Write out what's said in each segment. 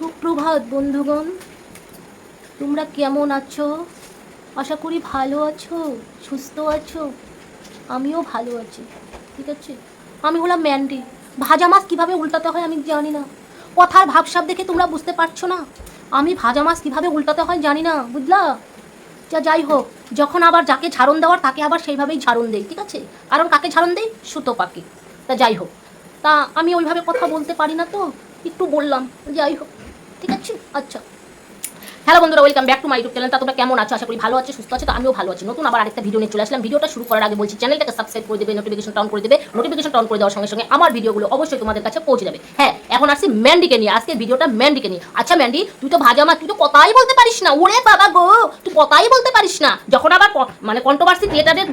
সুপ্রভাত, বন্ধুগণ। তোমরা কেমন আছো? আশা করি ভালো আছো, সুস্থ আছো। আমিও ভালো আছি, ঠিক আছে? আমি হলাম ম্যান্ডি। ভাজা মাছ কীভাবে উল্টাতে হয় আমি জানি না। কথার ভাবসাব দেখে তোমরা বুঝতে পারছ না? আমি ভাজা মাছ কীভাবে উল্টাতে হয় জানি না, বুঝলা? যা যাই হোক, যখন আবার যাকে ঝাড়ন দেওয়ার, তাকে আবার সেইভাবেই ঝাড়ন দেই, ঠিক আছে? কারণ কাকে ঝাড়ন দেই? সুতো পাকে তা যাই হোক। তা আমি ওইভাবে কথা বলতে পারি না তো? একটু বললাম, যাই হোক। ঠিক আছে? আচ্ছা। হ্যালো বন্ধুরা welcome back to my YouTube channel তা তোমরা কেমন আছো? আশা করি ভালো আছো, সুস্থ আছো, তো আমিও ভালো আছি। নতুন আবার আরেকটা ভিডিও নিয়ে চলে আসলাম। ভিডিওটা শুরু করার আগে বলছি চ্যানেলটাকে সাবস্ক্রাইব করে দেবে নোটিফিকেশন অন করে দেবে। নোটিফিকেশন অন করে দেওয়ার সঙ্গে সঙ্গে আমার ভিডিওগুলো অবশ্যই তোমাদের কাছে পৌঁছে যাবে। হ্যাঁ এখন আসছি ম্যান্ডিকে নিয়ে। আজকে ভিডিওটা ম্যান্ডিকে নিয়ে। আচ্ছা ম্যান্ডি তুই তো ভাজা মাছ, তুই তো কথাই বলতে পারিস না। ওরে বাবা গো, তুই কথাই বলতে পারিস না। যখন আবার মানে কন্ট্রোভার্সি ক্রিয়েটারের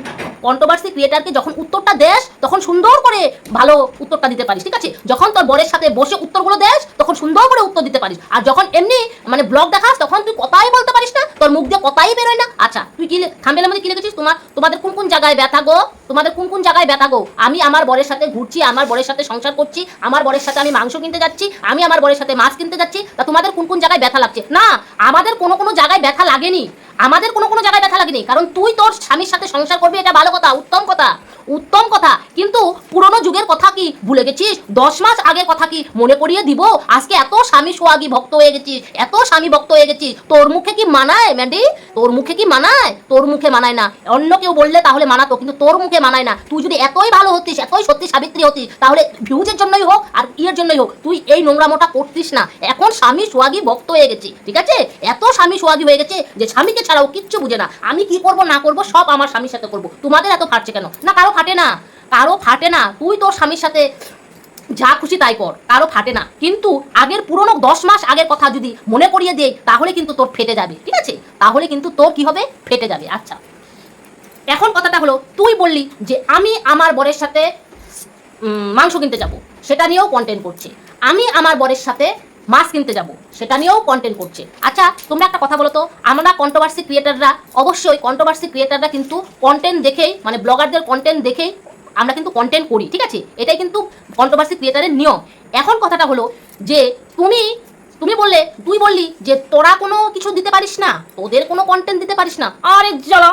কন্ট্রোভার্সি ক্রিয়েটারকে যখন উত্তরটা দেস, তখন সুন্দর করে ভালো উত্তরটা দিতে পারিস, ঠিক আছে? যখন তোর বরের সাথে বসে উত্তরগুলো দেস, তখন সুন্দর করে উত্তর দিতে পারিস। আর যখন এমনি মানে ব্লগ দেখাস, তখন তুই কথাই বলতে পারিস না, তোর মুখ দিয়ে কথাই বেরোয় না। আচ্ছা তুই কি থাম্বেলের মধ্যে কি লিখেছিস? তোমার, তোমাদের কোন কোন জায়গায় ব্যথা গো? তোমাদের কোন কোন জায়গায় ব্যথা গো? আমি আমার বরের সাথে ঘুরছি, আমার বরের সাথে সংসার করছি, আমার বরের সাথে আমি মাংস কিনতে যাচ্ছি, আমি আমার বরের সাথে মাছ কিনতে যাচ্ছি, তা তোমাদের কোন কোন জায়গায় ব্যথা লাগছে? না, আমাদের কোনো কোনো জায়গায় ব্যথা লাগেনি। আমাদের কোনো কোনো জায়গায় ব্যথা লাগেনি। কারণ তুই তোর স্বামীর সাথে সংসার করবি, এটা ভালো কথা, উত্তম কথা। উত্তম কথা। কিন্তু পুরনো যুগের কথা কি ভুলে গেছিস? দশ মাস আগের কথা কি মনে করিয়ে দিব? আজকে এত স্বামী সোয়াগী ভক্ত হয়ে গেছিস, এত স্বামী ভক্ত হয়ে গেছিস। তোর মুখে কি মানায়, ম্যান্ডি? তোর মুখে কি মানায়? তোর মুখে মানায় না। অন্য কেউ বললে তাহলে মানাতো, কিন্তু তোর মুখে মানায় না। তুই যদি এতই ভালো হতিস, এতই সত্যি সাবিত্রী হতিস, তাহলে ভিউজের জন্যই হোক আর ইয়ের জন্যই হোক, তুই এই নোংরামোটা করতিস না। এখন স্বামী সোয়াগী ভক্ত হয়ে গেছি, ঠিক আছে? এত স্বামী সোয়াগী হয়ে গেছে যে স্বামীকে ছাড়াও কিচ্ছু বুঝে না। আমি কি করব, না করব, সব আমার স্বামীর সাথে করব। তোমাদের এত ফাটছে কেন? না, কারও ফাটে না, কারও ফাটে না। তুই তোর স্বামীর সাথে যা খুশি তাই কর, কারও ফাটে না। কিন্তু আগের পুরনো দশ মাস আগের কথা যদি মনে করিয়ে দেয় তাহলে কিন্তু তোর ফেটে যাবে, ঠিক আছে? তাহলে কিন্তু তোর কি হবে? ফেটে যাবে। আচ্ছা। এখন কথাটা হলো, তুই বললি যে আমি আমার বরের সাথে মাংস কিনতে যাব। সেটা নিয়েও কন্টেন্ট করছে। আমি আমার বরের সাথে মাছ কিনতে যাব। সেটা নিয়েও কন্টেন্ট করছে। আচ্ছা তোমরা একটা কথা বলো তো? আমরা কন্ট্রোভার্সি ক্রিয়েটাররা অবশ্যই কন্ট্রোভার্সি ক্রিয়েটাররা কিন্তু কন্টেন্ট দেখেই মানে ব্লগারদের কন্টেন্ট দেখেই আমরা কিন্তু কন্টেন্ট করি, ঠিক আছে? এটাই কিন্তু কন্ট্রোভার্সি ক্রিয়েটারের নিয়ম। এখন কথাটা হলো যে, তুমি তুমি বললে, তুই বললি যে তোরা কোনো কিছু দিতে পারিস না, তোদের কোনো কন্টেন্ট দিতে পারিস না। আরে জ্বালা!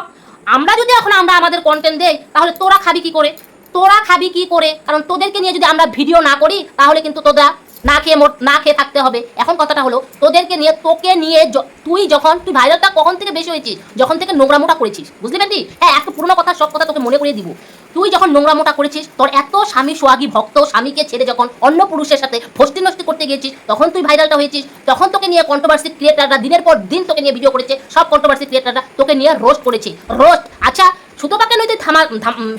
আমরা যদি এখন আমরা আমাদের কন্টেন্ট দেই, তাহলে তোরা খাবি কি করে? তোরা খাবি কি করে? কারণ তোদেরকে নিয়ে যদি আমরা ভিডিও না করি, তাহলে কিন্তু তোরা না খেয়ে মোট না খেয়ে থাকতে হবে। এখন কথাটা হলো, তোদেরকে নিয়ে তোকে নিয়ে তুই যখন তুই ভাইরালটা কখন থেকে বেশি হয়েছিস? যখন থেকে নোংরামোটা করেছিস। বুঝলি পেন্টি হ্যাঁ একটা পুরোনো কথা, সব কথা তোকে মনে করিয়ে দিব। তুই যখন নোংরা মোটা করেছিস, তোর এত স্বামী সোয়াগী ভক্ত, স্বামীকে ছেড়ে যখন অন্য পুরুষের সাথে ফষ্টি নষ্টি করতে গিয়েছিস, তখন তুই ভাইরালটা হয়েছিস। তখন তোকে নিয়ে কন্ট্রোভার্সি ক্রিয়েটাররা দিনের পর দিন তোকে নিয়ে ভিডিও করেছে। সব কন্ট্রোভার্সি ক্রিয়েটাররা তোকে নিয়ে রোস্ট করেছে। রোস্ট আচ্ছা সুতোপাকে নয় তুই থামা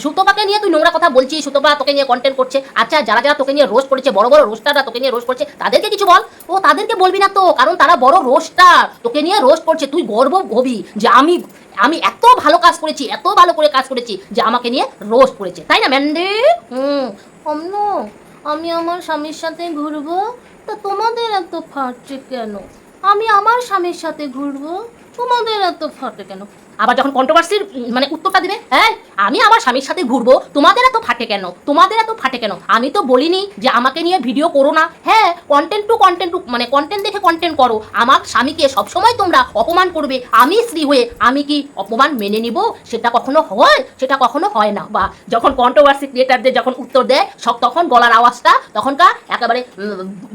সুতোপাকে নিয়ে তুই নোংরা কথা বলছিস, সুতোপা তোকে নিয়ে কন্টেন্ট করছে। আচ্ছা যারা যারা তোকে নিয়ে রোস্ট করেছে, বড় বড় রোস্টাররা তোকে নিয়ে রোস্ট করছে, তাদেরকে কিছু বল। ও, তাদেরকে বলবি না তো, কারণ তারা বড় রোস্টার তোকে নিয়ে রোস্ট করছে, তুই গর্ব হবি যে আমি আমি এত ভালো কাজ করেছি, এত ভালো করে কাজ করেছি যে আমাকে নিয়ে রোস্ট করেছে, তাই না, ম্যান্ডে? হুম। আমি আমার স্বামীর সাথে ঘুরবো, তা তোমাদের এত ফাটছে কেন? আমি আমার স্বামীর সাথে ঘুরবো, তোমাদের এত ফাটে কেন? আবার যখন কন্ট্রোভার্সির মানে উত্তরটা দিবে হ্যাঁ আমি আমার স্বামীর সাথে ঘুরবো, তোমাদের এত ফাটে কেন? তোমাদের এত ফাটে কেন? আমি তো বলিনি যে আমাকে নিয়ে ভিডিও করো না। হ্যাঁ কন্টেন্ট টু কন্টেন্ট টু মানে কন্টেন্ট দেখে কন্টেন্ট করো। আমার স্বামীকে সবসময় তোমরা অপমান করবে। আমি স্ত্রী হয়ে আমি কি অপমান মেনে নিব? সেটা কখনো হয়? সেটা কখনো হয় না। বা যখন কন্ট্রোভার্সি ক্রিয়েটারদের যখন উত্তর দেয়, সব তখন গলার আওয়াজটা তখনকার একেবারে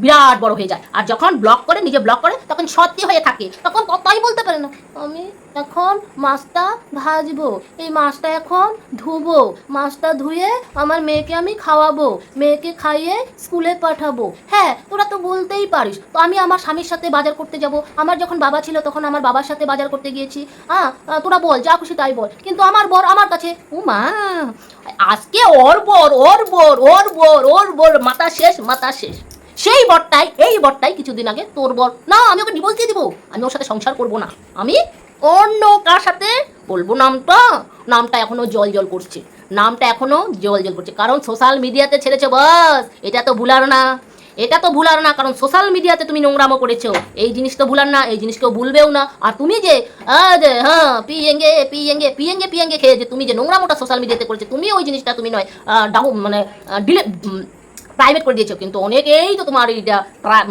বিরাট বড় হয়ে যায়। আর যখন ব্লক করে, নিজে ব্লক করে, তখন সত্যি হয়ে থাকে। তখন কথাই বলতে পারে না, আমি এখন মাছটা ভাজবো। এই মাছটা এখন ধুবো। মাছটা ধুয়ে আমার মেয়েকে আমি খাওয়াবো। মেয়েকে খাইয়ে স্কুলে পাঠাবো। হ্যাঁ তোরা তো বলতেই পারিস। তো আমি আমার স্বামীর সাথে বাজার করতে যাব। আমার যখন বাবা ছিল তখন আমার বাবার সাথে বাজার করতে গিয়েছি। হ্যাঁ তোরা বল, যা খুশি তাই বল। কিন্তু আমার বর আমার কাছে ও মা আজকে ওর বর ওর বর ওর বর ওর বর, মাথা শেষ মাথা শেষ। সেই বরটাই, এই বরটাই কিছুদিন আগে তোর বর। না, আমি ওকে ডিভোর্স দিয়ে দিব। আমি ওর সাথে সংসার করব না। আমি অন্য কার সাথে? বলব নামটা। নামটা এখনও জল জল করছে। নামটা এখনও জল জল করছে। কারণ সোশ্যাল মিডিয়াতে ছেড়েছে বাস। এটা তো ভুলার না। এটা তো ভুলার না। কারণ সোশ্যাল মিডিয়াতে তুমি নোংরামো করেছ। এই জিনিস তো ভুলার না। এই জিনিস কেউ ভুলবেও না। আর তুমি যে যে হ্যাঁ পিএঙ্গে পিএঙ্গে পিএঙ্গে পিএঙ্গে খেয়ে যে তুমি যে নোংরামোটা সোশ্যাল মিডিয়াতে করেছ, তুমি ওই জিনিসটা তুমি নয় ডাউ মানে ডিলে প্রাইভেট করে দিয়েছ। কিন্তু অনেকেই তো তোমার এইটা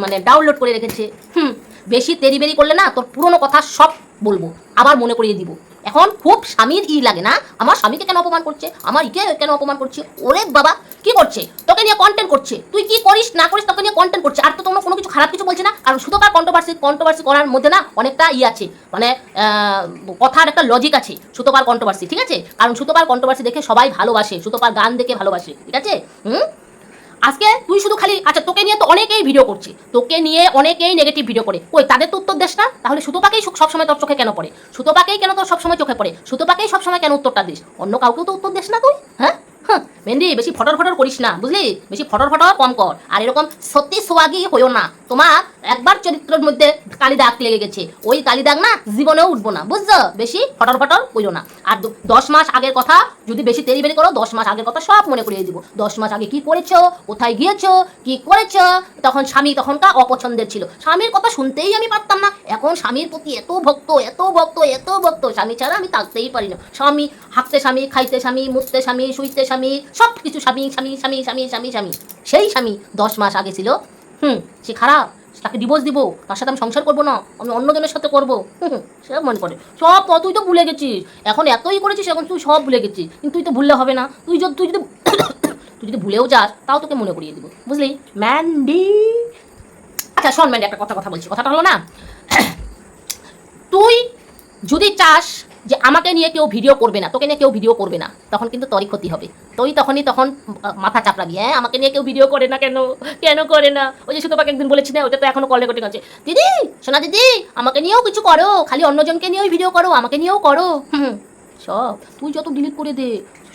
মানে ডাউনলোড করে রেখেছে। হুম, বেশি তেরি বেরি করলে না, তোর পুরনো কথা সব বলব, আবার মনে করিয়ে দিব। এখন খুব স্বামীর ই লাগে না, আমার স্বামীকে কেন অপমান করছে, আমার ইকে কেন অপমান করছে, ওরে বাবা, কি করছে? তোকে নিয়ে কন্টেন্ট করছে। তুই কি করিস, না করিস, তোকে নিয়ে কন্টেন্ট করছে। আর তো তোমরা কোনো কিছু খারাপ কিছু বলছে না, কারণ সুতোপার কন্ট্রোভার্সি কন্ট্রোভার্সি করার মধ্যে না অনেকটা ই আছে। মানে কথার একটা লজিক আছে, সুতোপার কন্ট্রোভার্সি ঠিক আছে? কারণ সুতোপার কন্ট্রোভার্সি দেখে সবাই ভালোবাসে, সুতোপার গান দেখে ভালোবাসে, ঠিক আছে? হুম? আজকে তুই শুধু খালি আচ্ছা তোকে নিয়ে তো অনেকেই ভিডিও করছে। তোকে নিয়ে অনেকেই নেগেটিভ ভিডিও করে। ওই তাদের তো উত্তর দেশ না? তাহলে সুতোপাকেই সব- সবসময় তোর চোখে কেন পড়ে? সুতোপাকেই কেন তোর সবসময় চোখে পড়ে? সুতোপাকেই সবসময় কেন উত্তরটা দিস? অন্য কাউকেও তো উত্তর দেশ না তুই? হ্যাঁ? মেন্দি বেশি ফটর ফটর করিস না, বুঝলি? বেশি ফটর ফটর কম কর। আর এরকম সত্যি সোয়াগি হইও না। তোমার একবার চরিত্রের মধ্যে কালি দাগ লেগে গেছে। ওই কালি দাগ না জীবনেও উঠবো না, বুঝছ? বেশি ফটর ফটর করিও না। আর দশ মাস আগের কথা, যদি বেশি তেরি বেরি করো, দশ মাস আগের কথা সব মনে করিয়ে দিব। দশ মাস আগে কি করেছ? কোথায় গিয়েছো? কি করেছ? তখন স্বামী তখনকার অপছন্দের ছিল। স্বামীর কথা শুনতেই আমি পারতাম না। এখন স্বামীর প্রতি এত ভক্ত এত ভক্ত এত ভক্ত, স্বামী ছাড়া আমি থাকতেই পারি না। স্বামী হাঁকতে স্বামী, খাইতে স্বামী মুততে স্বামী, শুইতে স্বামী সব কিছু স্বামী স্বামী স্বামী স্বামী স্বামী স্বামী। সেই স্বামী দশ মাস আগে ছিল। হুম, সে খারাপ তাকে ডিভোর্স দিব, তার সাথে আমি সংসার করব না, আমি অন্যজনের সাথে করব। সে মনে করে সব তুই তো ভুলে গেছিস। এখন এতই করেছিস, এখন তুই সব ভুলে গেছিস। কিন্তু তুই তো ভুললে হবে না। তুই যদি তুই যদি তুই যদি ভুলেও যাস, তাও তোকে মনে করিয়ে দিব। বুঝলি? ম্যান্ডি আচ্ছা শোন ম্যান্ডি একটা কথা কথা বলছি। কথাটা হলো না, তুই যদি চাস যে আমাকে নিয়ে কেউ ভিডিও করবে না, তোকে নিয়ে কেউ ভিডিও করবে না। তখন কিন্তু তোরই ক্ষতি হবে। তুই তখনই তখন মাথা চাপড়াবি। হ্যাঁ আমাকে নিয়ে কেউ ভিডিও করে না কেন? কেন করে না? ওই যে শুধু পাকে একদিন বলেছি না ওটা তো এখনও কল রেকর্ডিং আছে দিদি, সোনা দিদি, আমাকে নিয়েও কিছু করো। খালি অন্যজনকে নিয়েও ভিডিও করো, আমাকে নিয়েও করো। হুম সব, তুই যত ডিলিট করে দে,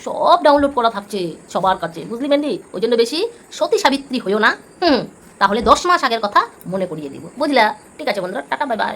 সব ডাউনলোড করা থাকছে সবার কাছে। বুঝলি ম্যান্ডি ওই জন্য বেশি সতী সাবিত্রী হইও না। হুম, তাহলে দশ মাস আগের কথা মনে করিয়ে দিব। বুঝলা? ঠিক আছে বন্ধুরা, টাটা বাই বাই